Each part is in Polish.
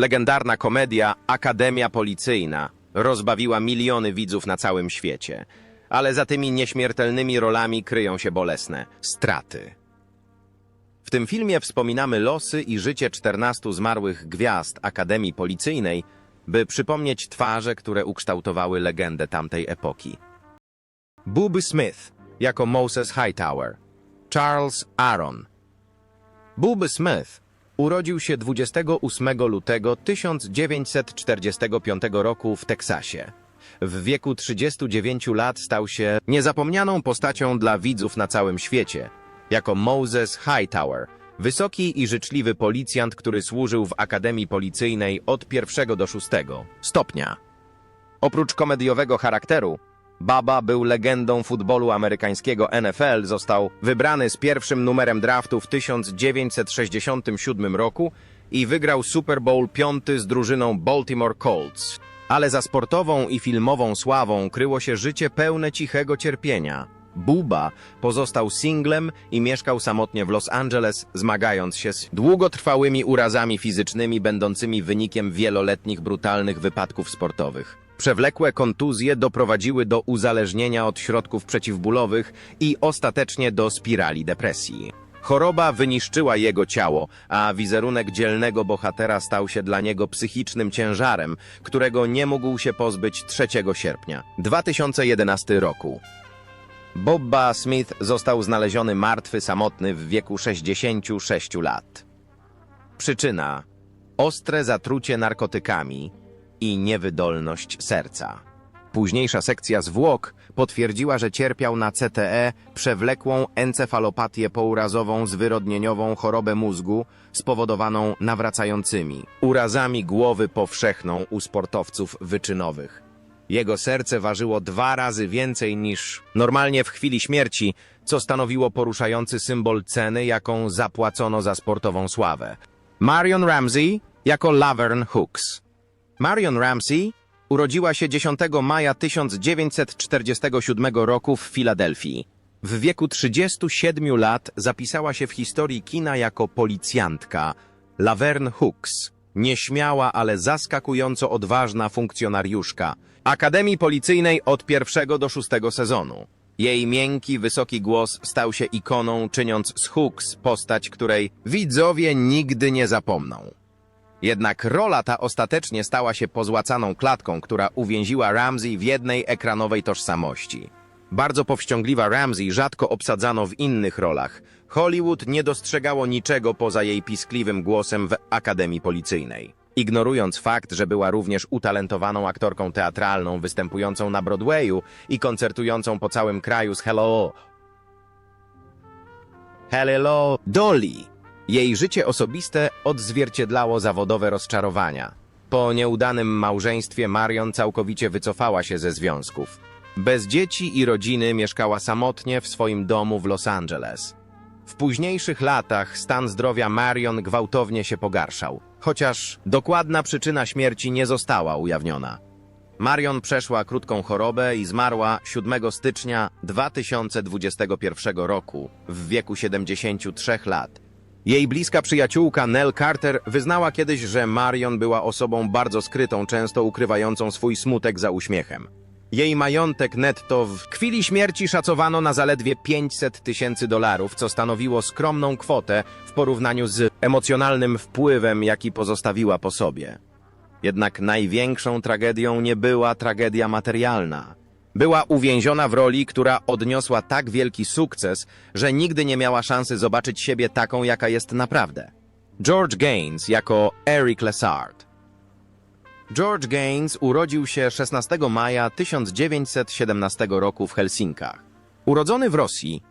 Legendarna komedia Akademia Policyjna rozbawiła miliony widzów na całym świecie. Ale za tymi nieśmiertelnymi rolami kryją się bolesne straty. W tym filmie wspominamy losy i życie 14 zmarłych gwiazd Akademii Policyjnej, by przypomnieć twarze, które ukształtowały legendę tamtej epoki. Booby Smith jako Moses Hightower, Charles Aaron. Booby Smith urodził się 28 lutego 1945 roku w Teksasie. W wieku 39 lat stał się niezapomnianą postacią dla widzów na całym świecie, jako Moses Hightower, wysoki i życzliwy policjant, który służył w Akademii Policyjnej od pierwszego do szóstego stopnia. Oprócz komediowego charakteru, Baba był legendą futbolu amerykańskiego NFL, został wybrany z pierwszym numerem draftu w 1967 roku i wygrał Super Bowl V z drużyną Baltimore Colts. Ale za sportową i filmową sławą kryło się życie pełne cichego cierpienia. Buba pozostał singlem i mieszkał samotnie w Los Angeles, zmagając się z długotrwałymi urazami fizycznymi będącymi wynikiem wieloletnich brutalnych wypadków sportowych. Przewlekłe kontuzje doprowadziły do uzależnienia od środków przeciwbólowych i ostatecznie do spirali depresji. Choroba wyniszczyła jego ciało, a wizerunek dzielnego bohatera stał się dla niego psychicznym ciężarem, którego nie mógł się pozbyć 3 sierpnia 2011 roku. Bobba Smith został znaleziony martwy, samotny w wieku 66 lat. Przyczyna: ostre zatrucie narkotykami i niewydolność serca. Późniejsza sekcja zwłok potwierdziła, że cierpiał na CTE przewlekłą encefalopatię pourazową zwyrodnieniową chorobę mózgu spowodowaną nawracającymi urazami głowy powszechną u sportowców wyczynowych. Jego serce ważyło dwa razy więcej niż normalnie w chwili śmierci, co stanowiło poruszający symbol ceny, jaką zapłacono za sportową sławę. Marion Ramsey jako Laverne Hooks. Marion Ramsey urodziła się 10 maja 1947 roku w Filadelfii. W wieku 37 lat zapisała się w historii kina jako policjantka Laverne Hooks. Nieśmiała, ale zaskakująco odważna funkcjonariuszka Akademii Policyjnej od pierwszego do szóstego sezonu. Jej miękki, wysoki głos stał się ikoną, czyniąc z Hooks postać, której widzowie nigdy nie zapomną. Jednak rola ta ostatecznie stała się pozłacaną klatką, która uwięziła Ramsey w jednej ekranowej tożsamości. Bardzo powściągliwa Ramsey rzadko obsadzano w innych rolach. Hollywood nie dostrzegało niczego poza jej piskliwym głosem w Akademii Policyjnej. Ignorując fakt, że była również utalentowaną aktorką teatralną występującą na Broadwayu i koncertującą po całym kraju z Hello, Hello Dolly. Jej życie osobiste odzwierciedlało zawodowe rozczarowania. Po nieudanym małżeństwie Marion całkowicie wycofała się ze związków. Bez dzieci i rodziny mieszkała samotnie w swoim domu w Los Angeles. W późniejszych latach stan zdrowia Marion gwałtownie się pogarszał, chociaż dokładna przyczyna śmierci nie została ujawniona. Marion przeszła krótką chorobę i zmarła 7 stycznia 2021 roku w wieku 73 lat. Jej bliska przyjaciółka Nell Carter wyznała kiedyś, że Marion była osobą bardzo skrytą, często ukrywającą swój smutek za uśmiechem. Jej majątek netto w chwili śmierci szacowano na zaledwie 500 tysięcy dolarów, co stanowiło skromną kwotę w porównaniu z emocjonalnym wpływem, jaki pozostawiła po sobie. Jednak największą tragedią nie była tragedia materialna. Była uwięziona w roli, która odniosła tak wielki sukces, że nigdy nie miała szansy zobaczyć siebie taką, jaka jest naprawdę. George Gaines jako Eric Lessard. George Gaines urodził się 16 maja 1917 roku w Helsinkach. Urodzony w Rosji,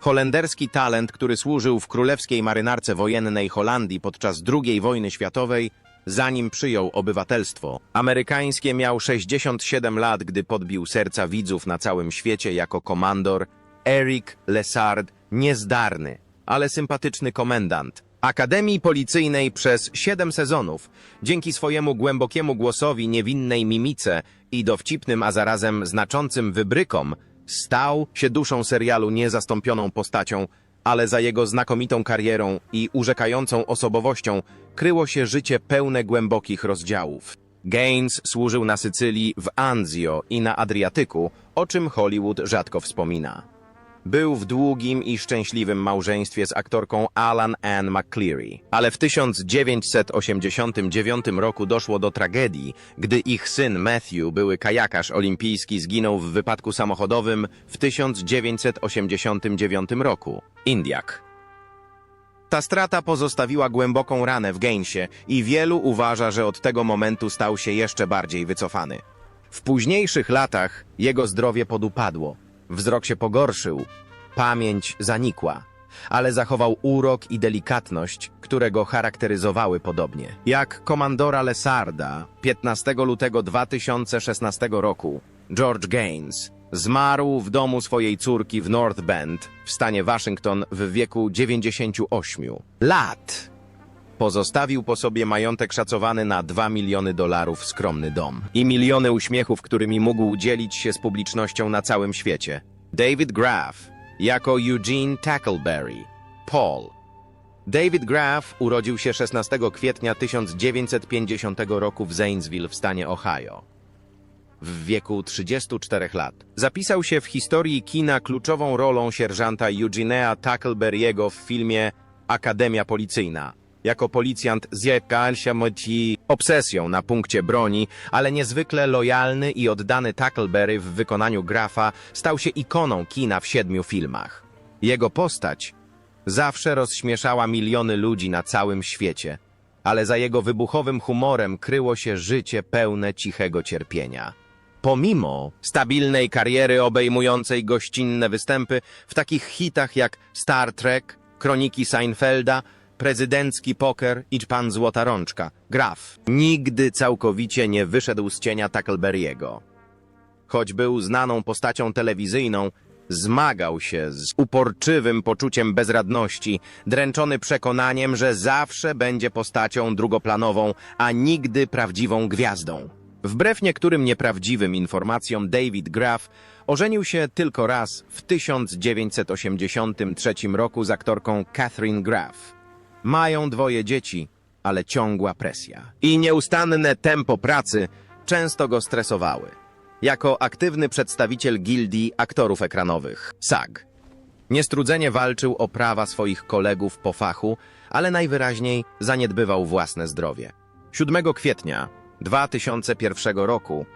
holenderski talent, który służył w królewskiej marynarce wojennej Holandii podczas II wojny światowej, zanim przyjął obywatelstwo amerykańskie, miał 67 lat, gdy podbił serca widzów na całym świecie jako komandor Eric Lessard, niezdarny, ale sympatyczny komendant Akademii Policyjnej przez 7 sezonów. Dzięki swojemu głębokiemu głosowi, niewinnej mimice i dowcipnym, a zarazem znaczącym wybrykom, stał się duszą serialu niezastąpioną postacią, ale za jego znakomitą karierą i urzekającą osobowością kryło się życie pełne głębokich rozdziałów. Gaines służył na Sycylii, w Anzio i na Adriatyku, o czym Hollywood rzadko wspomina. Był w długim i szczęśliwym małżeństwie z aktorką Alan Ann McCleary, ale w 1989 roku doszło do tragedii, gdy ich syn Matthew, były kajakarz olimpijski, zginął w wypadku samochodowym w 1989 roku. Indiak. Ta strata pozostawiła głęboką ranę w Gainesie i wielu uważa, że od tego momentu stał się jeszcze bardziej wycofany. W późniejszych latach jego zdrowie podupadło, wzrok się pogorszył, pamięć zanikła, ale zachował urok i delikatność, które go charakteryzowały podobnie. Jak komandora Lesarda 15 lutego 2016 roku, George Gaines zmarł w domu swojej córki w North Bend w stanie Waszyngton w wieku 98 lat. Pozostawił po sobie majątek szacowany na 2 miliony dolarów skromny dom i miliony uśmiechów, którymi mógł dzielić się z publicznością na całym świecie. David Graff jako Eugene Tackleberry. Paul. David Graff urodził się 16 kwietnia 1950 roku w Zanesville w stanie Ohio. W wieku 34 lat zapisał się w historii kina kluczową rolą sierżanta Eugenea Tackleberry'ego w filmie Akademia Policyjna. Jako policjant zjekał się ci obsesją na punkcie broni, ale niezwykle lojalny i oddany Tackleberry w wykonaniu Graffa stał się ikoną kina w siedmiu filmach. Jego postać zawsze rozśmieszała miliony ludzi na całym świecie, ale za jego wybuchowym humorem kryło się życie pełne cichego cierpienia. Pomimo stabilnej kariery obejmującej gościnne występy w takich hitach jak Star Trek, Kroniki Seinfelda, Prezydencki Poker i Pan Złota Rączka, Graf nigdy całkowicie nie wyszedł z cienia Tackleberry'ego. Choć był znaną postacią telewizyjną, zmagał się z uporczywym poczuciem bezradności, dręczony przekonaniem, że zawsze będzie postacią drugoplanową, a nigdy prawdziwą gwiazdą. Wbrew niektórym nieprawdziwym informacjom, David Graff ożenił się tylko raz w 1983 roku z aktorką Catherine Graff. Mają dwoje dzieci, ale ciągła presja i nieustanne tempo pracy często go stresowały. Jako aktywny przedstawiciel gildii aktorów ekranowych, SAG, niestrudzenie walczył o prawa swoich kolegów po fachu, ale najwyraźniej zaniedbywał własne zdrowie. 7 kwietnia 2001 roku,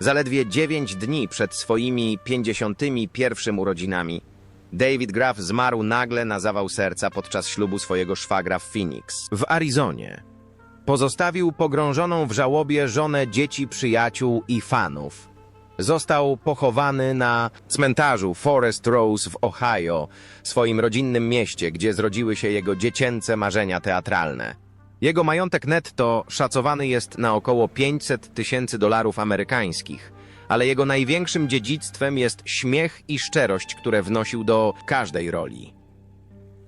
zaledwie 9 dni przed swoimi 51 urodzinami, David Graff zmarł nagle na zawał serca podczas ślubu swojego szwagra w Phoenix, w Arizonie. Pozostawił pogrążoną w żałobie żonę, dzieci, przyjaciół i fanów. Został pochowany na cmentarzu Forest Rose w Ohio, swoim rodzinnym mieście, gdzie zrodziły się jego dziecięce marzenia teatralne. Jego majątek netto szacowany jest na około 500 tysięcy dolarów amerykańskich, ale jego największym dziedzictwem jest śmiech i szczerość, które wnosił do każdej roli.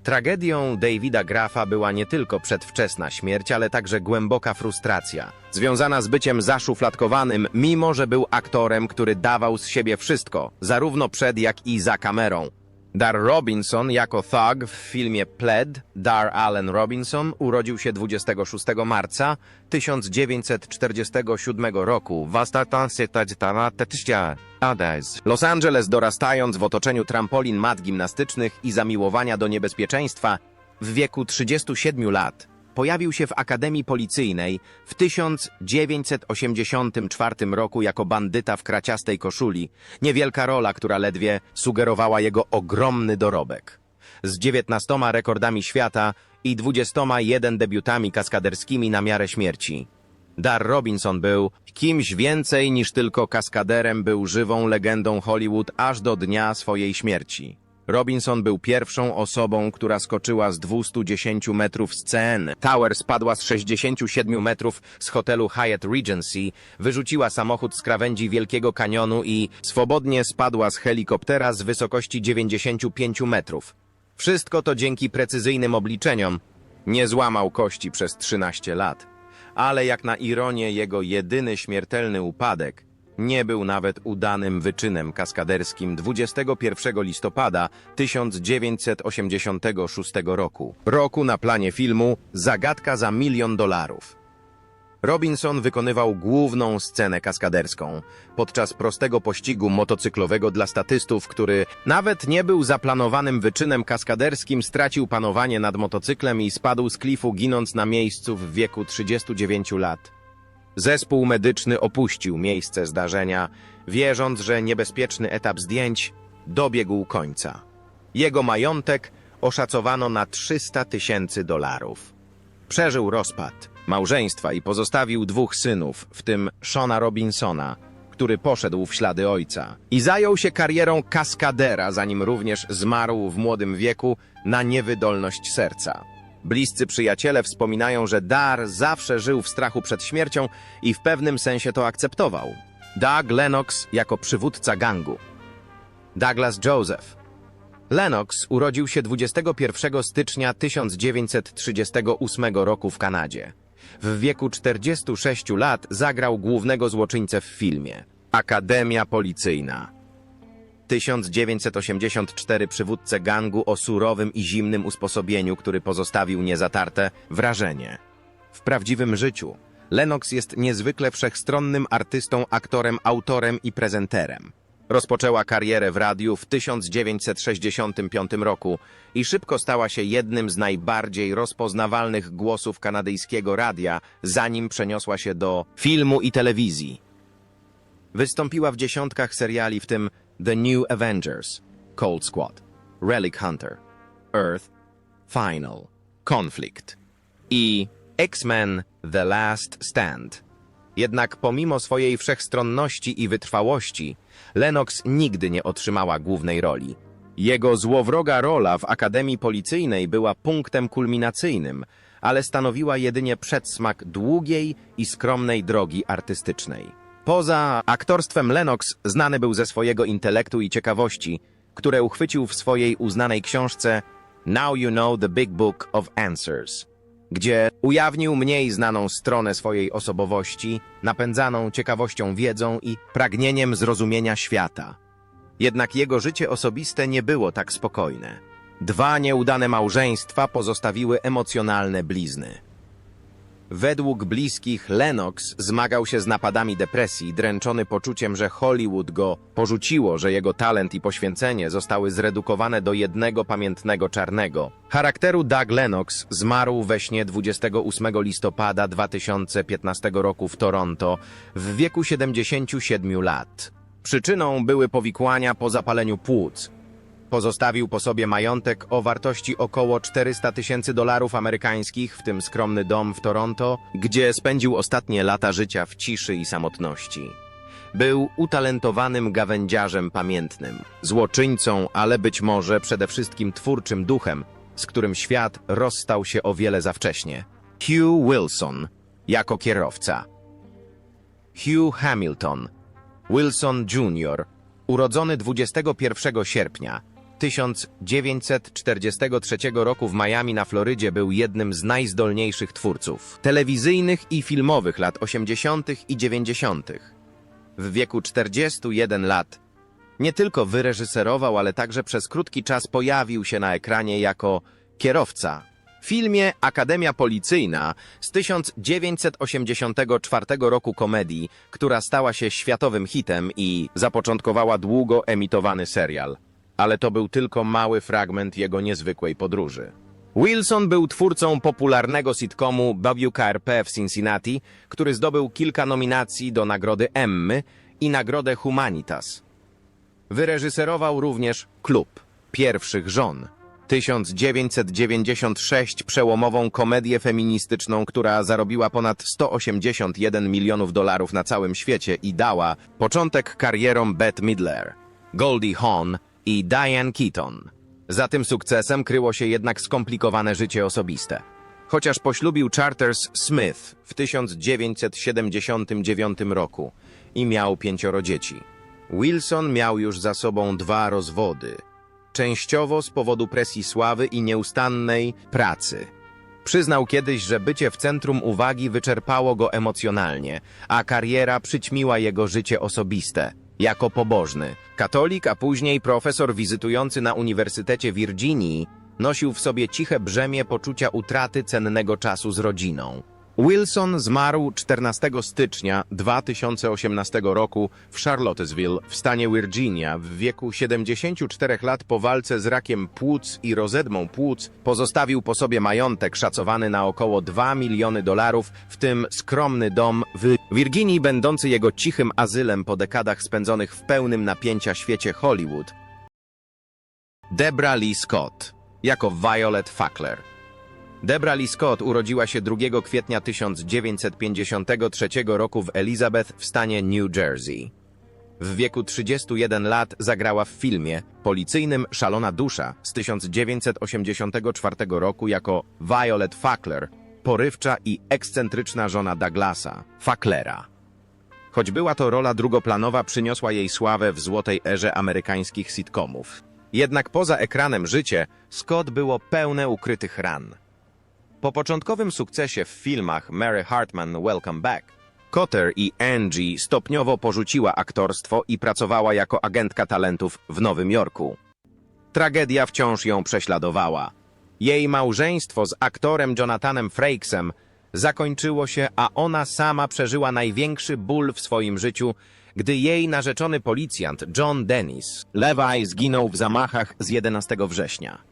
Tragedią Davida Graffa była nie tylko przedwczesna śmierć, ale także głęboka frustracja, związana z byciem zaszufladkowanym, mimo że był aktorem, który dawał z siebie wszystko, zarówno przed, jak i za kamerą. Dar Robinson jako Thug w filmie Pled, Dar Allen Robinson urodził się 26 marca 1947 roku w Los Angeles dorastając w otoczeniu trampolin mat gimnastycznych i zamiłowania do niebezpieczeństwa w wieku 37 lat pojawił się w Akademii Policyjnej w 1984 roku jako bandyta w kraciastej koszuli, niewielka rola, która ledwie sugerowała jego ogromny dorobek. Z 19 rekordami świata i 21 debiutami kaskaderskimi na miarę śmierci. Dar Robinson był kimś więcej niż tylko kaskaderem, był żywą legendą Hollywood aż do dnia swojej śmierci. Robinson był pierwszą osobą, która skoczyła z 210 metrów z CN. Tower spadła z 67 metrów z hotelu Hyatt Regency, wyrzuciła samochód z krawędzi Wielkiego Kanionu i swobodnie spadła z helikoptera z wysokości 95 metrów. Wszystko to dzięki precyzyjnym obliczeniom. Nie złamał kości przez 13 lat. Ale jak na ironię jego jedyny śmiertelny upadek Nie był nawet udanym wyczynem kaskaderskim 21 listopada 1986 roku. Roku na planie filmu Zagadka za milion dolarów. Robinson wykonywał główną scenę kaskaderską podczas prostego pościgu motocyklowego dla statystów, który nawet nie był zaplanowanym wyczynem kaskaderskim, stracił panowanie nad motocyklem i spadł z klifu, ginąc na miejscu w wieku 39 lat. Zespół medyczny opuścił miejsce zdarzenia, wierząc, że niebezpieczny etap zdjęć dobiegł końca. Jego majątek oszacowano na 300 tysięcy dolarów. Przeżył rozpad małżeństwa i pozostawił dwóch synów, w tym Shona Robinsona, który poszedł w ślady ojca i zajął się karierą kaskadera, zanim również zmarł w młodym wieku na niewydolność serca. Bliscy przyjaciele wspominają, że Dar zawsze żył w strachu przed śmiercią i w pewnym sensie to akceptował. Doug Lennox jako przywódca gangu. Douglas Joseph. Lennox urodził się 21 stycznia 1938 roku w Kanadzie. W wieku 46 lat zagrał głównego złoczyńcę w filmie Akademia Policyjna. 1984 przywódcę gangu o surowym i zimnym usposobieniu, który pozostawił niezatarte wrażenie. W prawdziwym życiu Lennox jest niezwykle wszechstronnym artystą, aktorem, autorem i prezenterem. Rozpoczęła karierę w radiu w 1965 roku i szybko stała się jednym z najbardziej rozpoznawalnych głosów kanadyjskiego radia, zanim przeniosła się do filmu i telewizji. Wystąpiła w dziesiątkach seriali, w tym The New Avengers, Cold Squad, Relic Hunter, Earth, Final, Conflict i X-Men The Last Stand. Jednak pomimo swojej wszechstronności i wytrwałości, Lennox nigdy nie otrzymała głównej roli. Jego złowroga rola w Akademii Policyjnej była punktem kulminacyjnym, ale stanowiła jedynie przedsmak długiej i skromnej drogi artystycznej. Poza aktorstwem Lennox znany był ze swojego intelektu i ciekawości, które uchwycił w swojej uznanej książce Now You Know the Big Book of Answers, gdzie ujawnił mniej znaną stronę swojej osobowości, napędzaną ciekawością wiedzą i pragnieniem zrozumienia świata. Jednak jego życie osobiste nie było tak spokojne. Dwa nieudane małżeństwa pozostawiły emocjonalne blizny. Według bliskich Lennox zmagał się z napadami depresji, dręczony poczuciem, że Hollywood go porzuciło, że jego talent i poświęcenie zostały zredukowane do jednego pamiętnego czarnego. Charakteru Doug Lennox zmarł we śnie 28 listopada 2015 roku w Toronto w wieku 77 lat. Przyczyną były powikłania po zapaleniu płuc. Pozostawił po sobie majątek o wartości około 400 tysięcy dolarów amerykańskich, w tym skromny dom w Toronto, gdzie spędził ostatnie lata życia w ciszy i samotności. Był utalentowanym gawędziarzem pamiętnym, złoczyńcą, ale być może przede wszystkim twórczym duchem, z którym świat rozstał się o wiele za wcześnie. Hugh Wilson jako kierowca. Hugh Hamilton, Wilson Jr., urodzony 21 sierpnia 1943 roku w Miami na Florydzie był jednym z najzdolniejszych twórców telewizyjnych i filmowych lat 80. i 90. W wieku 41 lat nie tylko wyreżyserował, ale także przez krótki czas pojawił się na ekranie jako kierowca. W filmie Akademia Policyjna z 1984 roku komedii, która stała się światowym hitem i zapoczątkowała długo emitowany serial ale to był tylko mały fragment jego niezwykłej podróży. Wilson był twórcą popularnego sitcomu WKRP w Cincinnati, który zdobył kilka nominacji do nagrody Emmy i nagrodę Humanitas. Wyreżyserował również Klub Pierwszych Żon 1996 przełomową komedię feministyczną, która zarobiła ponad 181 milionów dolarów na całym świecie i dała początek karierom Bette Midler, Goldie Hawn i Diane Keaton. Za tym sukcesem kryło się jednak skomplikowane życie osobiste. Chociaż poślubił Charters Smith w 1979 roku i miał pięcioro dzieci. Wilson miał już za sobą dwa rozwody, częściowo z powodu presji sławy i nieustannej pracy. Przyznał kiedyś, że bycie w centrum uwagi wyczerpało go emocjonalnie, a kariera przyćmiła jego życie osobiste. Jako pobożny, katolik, a później profesor wizytujący na Uniwersytecie Virginii, nosił w sobie ciche brzemię poczucia utraty cennego czasu z rodziną. Wilson zmarł 14 stycznia 2018 roku w Charlottesville w stanie Virginia w wieku 74 lat po walce z rakiem płuc i rozedmą płuc pozostawił po sobie majątek szacowany na około 2 miliony dolarów, w tym skromny dom w Virginii będący jego cichym azylem po dekadach spędzonych w pełnym napięcia świecie Hollywood. Debra Lee Scott jako Violet Fackler Debra Lee Scott urodziła się 2 kwietnia 1953 roku w Elizabeth w stanie New Jersey. W wieku 31 lat zagrała w filmie policyjnym Szalona Dusza z 1984 roku jako Violet Fackler, porywcza i ekscentryczna żona Douglasa, Facklera. Choć była to rola drugoplanowa, przyniosła jej sławę w złotej erze amerykańskich sitcomów. Jednak poza ekranem życie Scott było pełne ukrytych ran. Po początkowym sukcesie w filmach Mary Hartman Welcome Back, Cotter i Angie stopniowo porzuciła aktorstwo i pracowała jako agentka talentów w Nowym Jorku. Tragedia wciąż ją prześladowała. Jej małżeństwo z aktorem Jonathanem Frakesem zakończyło się, a ona sama przeżyła największy ból w swoim życiu, gdy jej narzeczony policjant John Dennis Levi zginął w zamachach z 11 września.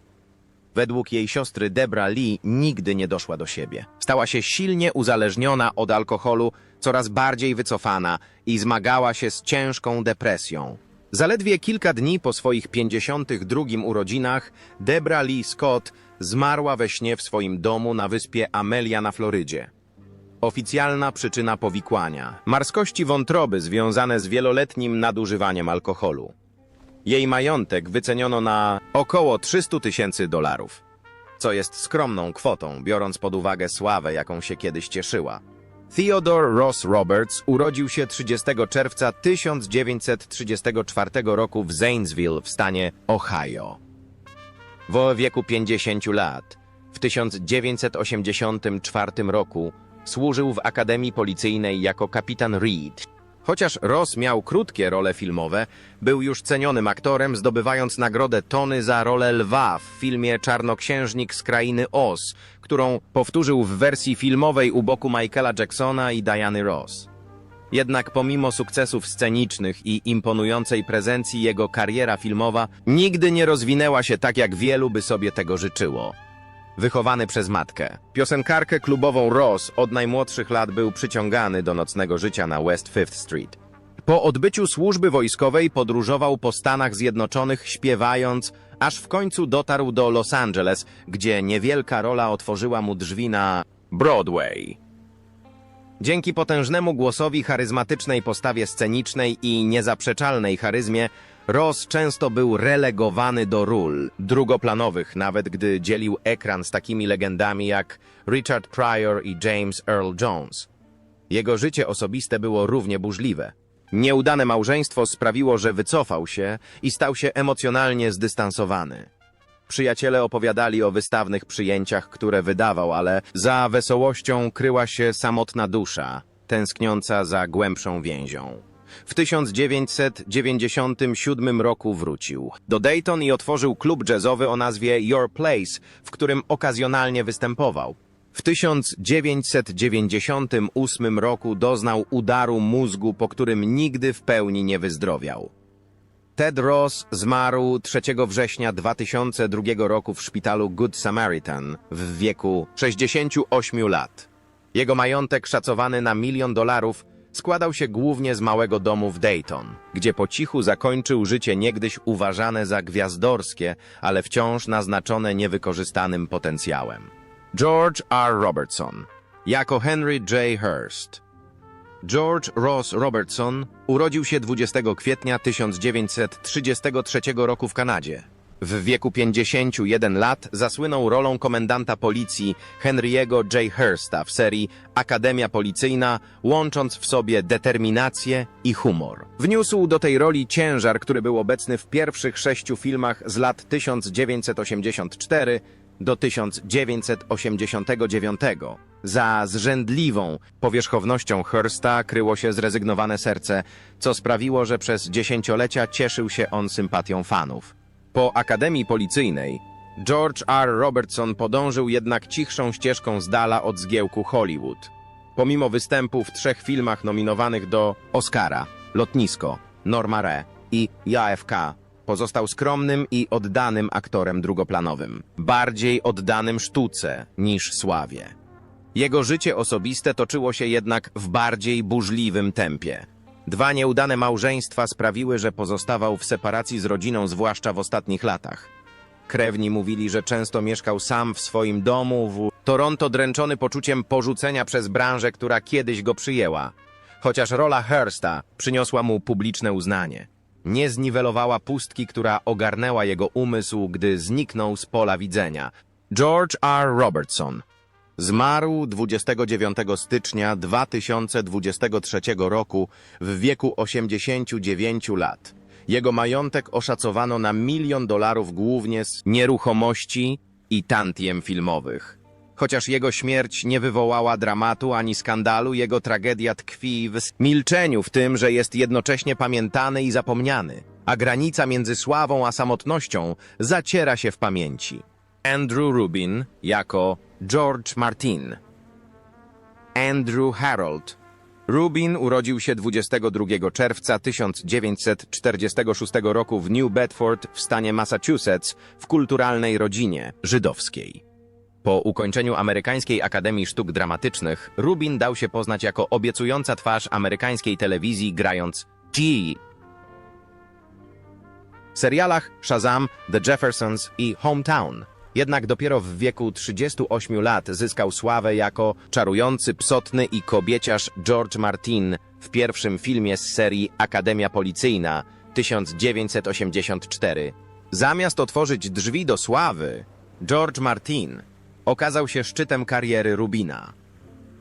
Według jej siostry Debra Lee nigdy nie doszła do siebie. Stała się silnie uzależniona od alkoholu, coraz bardziej wycofana i zmagała się z ciężką depresją. Zaledwie kilka dni po swoich 52 urodzinach Debra Lee Scott zmarła we śnie w swoim domu na wyspie Amelia na Florydzie. Oficjalna przyczyna powikłania. Marskości wątroby związane z wieloletnim nadużywaniem alkoholu. Jej majątek wyceniono na około 300 tysięcy dolarów, co jest skromną kwotą, biorąc pod uwagę sławę, jaką się kiedyś cieszyła. Theodore Ross Roberts urodził się 30 czerwca 1934 roku w Zanesville w stanie Ohio. W wieku 50 lat, w 1984 roku, służył w Akademii Policyjnej jako kapitan Reed, Chociaż Ross miał krótkie role filmowe, był już cenionym aktorem, zdobywając nagrodę Tony za rolę lwa w filmie Czarnoksiężnik z Krainy Oz, którą powtórzył w wersji filmowej u boku Michaela Jacksona i Diany Ross. Jednak pomimo sukcesów scenicznych i imponującej prezencji jego kariera filmowa nigdy nie rozwinęła się tak, jak wielu by sobie tego życzyło wychowany przez matkę. Piosenkarkę klubową Ross od najmłodszych lat był przyciągany do nocnego życia na West Fifth Street. Po odbyciu służby wojskowej podróżował po Stanach Zjednoczonych śpiewając, aż w końcu dotarł do Los Angeles, gdzie niewielka rola otworzyła mu drzwi na Broadway. Dzięki potężnemu głosowi, charyzmatycznej postawie scenicznej i niezaprzeczalnej charyzmie, Ross często był relegowany do ról drugoplanowych, nawet gdy dzielił ekran z takimi legendami jak Richard Pryor i James Earl Jones. Jego życie osobiste było równie burzliwe. Nieudane małżeństwo sprawiło, że wycofał się i stał się emocjonalnie zdystansowany. Przyjaciele opowiadali o wystawnych przyjęciach, które wydawał, ale za wesołością kryła się samotna dusza, tęskniąca za głębszą więzią. W 1997 roku wrócił do Dayton i otworzył klub jazzowy o nazwie Your Place, w którym okazjonalnie występował. W 1998 roku doznał udaru mózgu, po którym nigdy w pełni nie wyzdrowiał. Ted Ross zmarł 3 września 2002 roku w szpitalu Good Samaritan w wieku 68 lat. Jego majątek szacowany na milion dolarów składał się głównie z małego domu w Dayton, gdzie po cichu zakończył życie niegdyś uważane za gwiazdorskie, ale wciąż naznaczone niewykorzystanym potencjałem. George R. Robertson jako Henry J. Hurst George Ross Robertson urodził się 20 kwietnia 1933 roku w Kanadzie. W wieku 51 lat zasłynął rolą komendanta policji Henry'ego J. Hursta w serii Akademia Policyjna, łącząc w sobie determinację i humor. Wniósł do tej roli ciężar, który był obecny w pierwszych sześciu filmach z lat 1984 do 1989. Za zrzędliwą powierzchownością Hearsta kryło się zrezygnowane serce, co sprawiło, że przez dziesięciolecia cieszył się on sympatią fanów. Po Akademii Policyjnej George R. Robertson podążył jednak cichszą ścieżką z dala od zgiełku Hollywood. Pomimo występu w trzech filmach nominowanych do Oscara, Lotnisko, Norma Re i JFK, pozostał skromnym i oddanym aktorem drugoplanowym. Bardziej oddanym sztuce niż sławie. Jego życie osobiste toczyło się jednak w bardziej burzliwym tempie. Dwa nieudane małżeństwa sprawiły, że pozostawał w separacji z rodziną, zwłaszcza w ostatnich latach. Krewni mówili, że często mieszkał sam w swoim domu w Toronto, dręczony poczuciem porzucenia przez branżę, która kiedyś go przyjęła. Chociaż rola Hearsta przyniosła mu publiczne uznanie. Nie zniwelowała pustki, która ogarnęła jego umysł, gdy zniknął z pola widzenia. George R. Robertson Zmarł 29 stycznia 2023 roku w wieku 89 lat. Jego majątek oszacowano na milion dolarów głównie z nieruchomości i tantiem filmowych. Chociaż jego śmierć nie wywołała dramatu ani skandalu, jego tragedia tkwi w milczeniu w tym, że jest jednocześnie pamiętany i zapomniany, a granica między sławą a samotnością zaciera się w pamięci. Andrew Rubin jako George Martin. Andrew Harold. Rubin urodził się 22 czerwca 1946 roku w New Bedford w stanie Massachusetts w kulturalnej rodzinie żydowskiej. Po ukończeniu Amerykańskiej Akademii Sztuk Dramatycznych, Rubin dał się poznać jako obiecująca twarz amerykańskiej telewizji grając G. W serialach Shazam, The Jeffersons i Hometown. Jednak dopiero w wieku 38 lat zyskał sławę jako czarujący, psotny i kobieciarz George Martin w pierwszym filmie z serii Akademia Policyjna 1984. Zamiast otworzyć drzwi do sławy, George Martin okazał się szczytem kariery Rubina.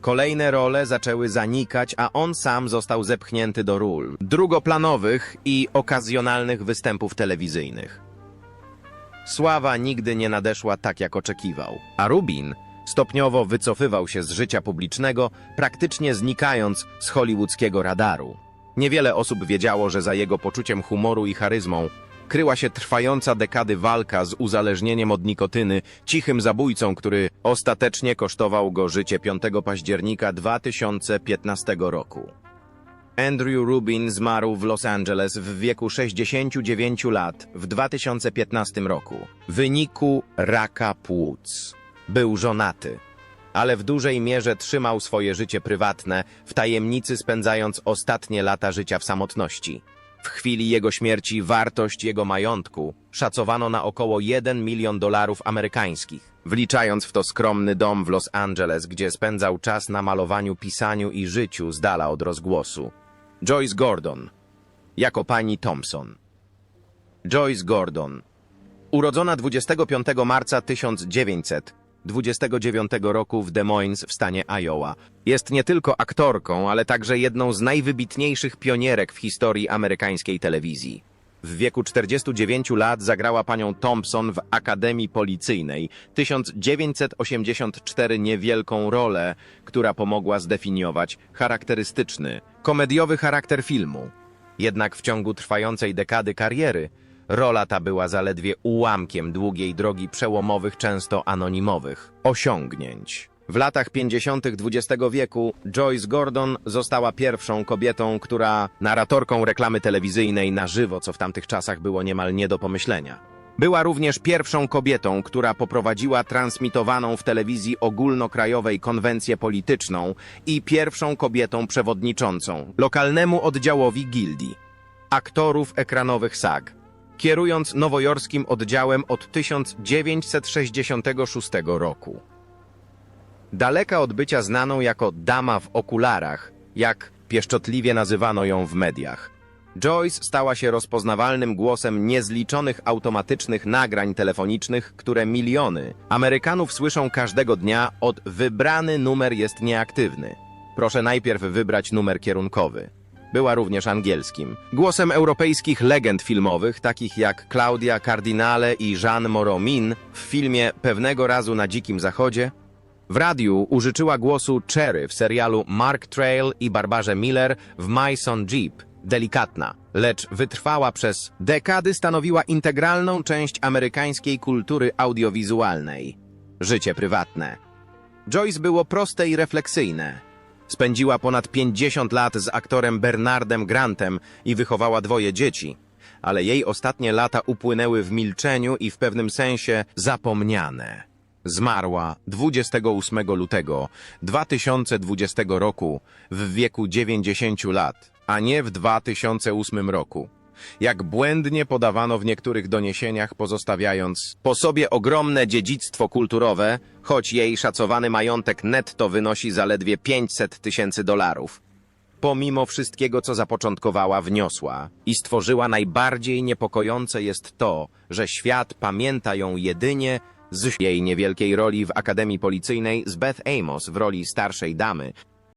Kolejne role zaczęły zanikać, a on sam został zepchnięty do ról drugoplanowych i okazjonalnych występów telewizyjnych. Sława nigdy nie nadeszła tak, jak oczekiwał, a Rubin stopniowo wycofywał się z życia publicznego, praktycznie znikając z hollywoodzkiego radaru. Niewiele osób wiedziało, że za jego poczuciem humoru i charyzmą kryła się trwająca dekady walka z uzależnieniem od nikotyny, cichym zabójcą, który ostatecznie kosztował go życie 5 października 2015 roku. Andrew Rubin zmarł w Los Angeles w wieku 69 lat w 2015 roku w wyniku raka płuc. Był żonaty, ale w dużej mierze trzymał swoje życie prywatne, w tajemnicy spędzając ostatnie lata życia w samotności. W chwili jego śmierci wartość jego majątku szacowano na około 1 milion dolarów amerykańskich, wliczając w to skromny dom w Los Angeles, gdzie spędzał czas na malowaniu, pisaniu i życiu z dala od rozgłosu. Joyce Gordon, jako pani Thompson. Joyce Gordon, urodzona 25 marca 1929 roku w Des Moines w stanie Iowa, jest nie tylko aktorką, ale także jedną z najwybitniejszych pionierek w historii amerykańskiej telewizji. W wieku 49 lat zagrała panią Thompson w Akademii Policyjnej 1984 niewielką rolę, która pomogła zdefiniować charakterystyczny, komediowy charakter filmu. Jednak w ciągu trwającej dekady kariery rola ta była zaledwie ułamkiem długiej drogi przełomowych, często anonimowych osiągnięć. W latach 50. XX wieku Joyce Gordon została pierwszą kobietą, która narratorką reklamy telewizyjnej na żywo, co w tamtych czasach było niemal nie do pomyślenia. Była również pierwszą kobietą, która poprowadziła transmitowaną w telewizji ogólnokrajowej konwencję polityczną i pierwszą kobietą przewodniczącą lokalnemu oddziałowi gildii aktorów ekranowych SAG, kierując nowojorskim oddziałem od 1966 roku. Daleka od bycia znaną jako dama w okularach, jak pieszczotliwie nazywano ją w mediach. Joyce stała się rozpoznawalnym głosem niezliczonych automatycznych nagrań telefonicznych, które miliony Amerykanów słyszą każdego dnia od wybrany numer jest nieaktywny. Proszę najpierw wybrać numer kierunkowy. Była również angielskim. Głosem europejskich legend filmowych, takich jak Claudia Cardinale i Jean Moreau-Min w filmie Pewnego razu na Dzikim Zachodzie, w radiu użyczyła głosu Cherry w serialu Mark Trail i Barbarze Miller w My Son Jeep. Delikatna, lecz wytrwała przez dekady stanowiła integralną część amerykańskiej kultury audiowizualnej. Życie prywatne. Joyce było proste i refleksyjne. Spędziła ponad 50 lat z aktorem Bernardem Grantem i wychowała dwoje dzieci, ale jej ostatnie lata upłynęły w milczeniu i w pewnym sensie zapomniane. Zmarła 28 lutego 2020 roku w wieku 90 lat, a nie w 2008 roku. Jak błędnie podawano w niektórych doniesieniach, pozostawiając po sobie ogromne dziedzictwo kulturowe, choć jej szacowany majątek netto wynosi zaledwie 500 tysięcy dolarów. Pomimo wszystkiego, co zapoczątkowała, wniosła i stworzyła najbardziej niepokojące jest to, że świat pamięta ją jedynie z jej niewielkiej roli w Akademii Policyjnej z Beth Amos w roli starszej damy,